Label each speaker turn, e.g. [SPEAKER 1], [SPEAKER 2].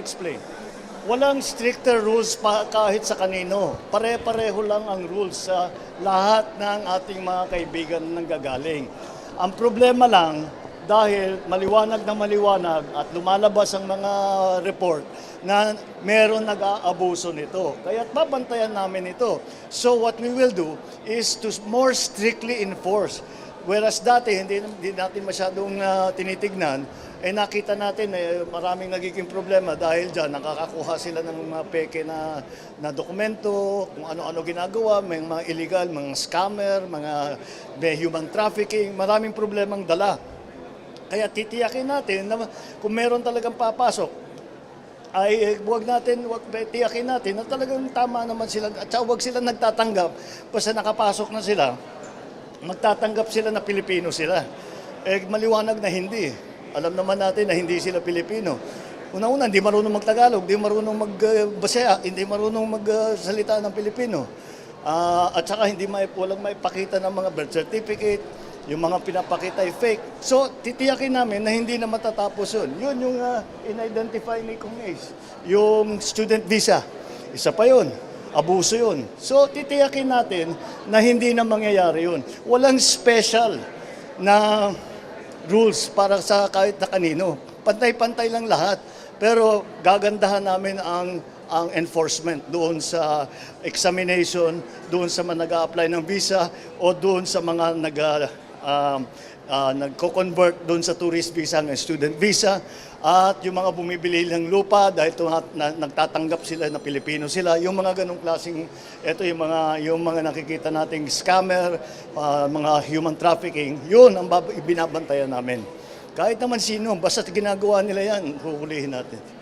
[SPEAKER 1] explain. Walang stricter rules pa kahit sa kanino. Pare-pareho lang ang rules sa lahat ng ating mga kaibigan nang gagaling. Ang problema lang, dahil maliwanag na maliwanag at lumalabas ang mga report na meron nag-aabuso nito. Kaya babantayan namin ito. So what we will do is to more strictly enforce. Whereas dati hindi, hindi natin masyadong ah, tinitignan, eh nakita natin eh, maraming nagiging problema dahil dyan nakakakuha sila ng mga peke na, na dokumento, kung ano-ano ginagawa, may mga illegal, mga scammer, mga may human trafficking, maraming problemang dala. Kaya titiyakin natin na kung meron talagang papasok, ay eh, huwag natin, huwag tiyakin natin na talagang tama naman sila at huwag sila nagtatanggap basta nakapasok na sila, magtatanggap sila na Pilipino sila. Eh, maliwanag na hindi. Alam naman natin na hindi sila Pilipino. Una-una, hindi marunong magtagalog, hindi marunong magbasaya, hindi marunong magsalita ng Pilipino. Ah, at saka hindi may, walang maipakita ng mga birth certificate, yung mga pinapakita ay fake. So, titiyakin namin na hindi na matatapos yun. Yun yung ah, in-identify ni Kong Ace. Yung student visa. Isa pa yun. Abuso yun. So, titiyakin natin na hindi na mangyayari yun. Walang special na rules para sa kahit na kanino. Pantay-pantay lang lahat. Pero gagandahan namin ang ang enforcement doon sa examination, doon sa mga nag-a-apply ng visa o doon sa mga nag um, uh, nagko-convert doon sa tourist visa ng student visa. At yung mga bumibili ng lupa dahil tuhat, na, nagtatanggap sila na Pilipino sila yung mga ganong klaseng ito yung mga yung mga nakikita nating scammer uh, mga human trafficking yun ang binabantayan namin. Kahit naman sino basta ginagawa nila yan huhulihin natin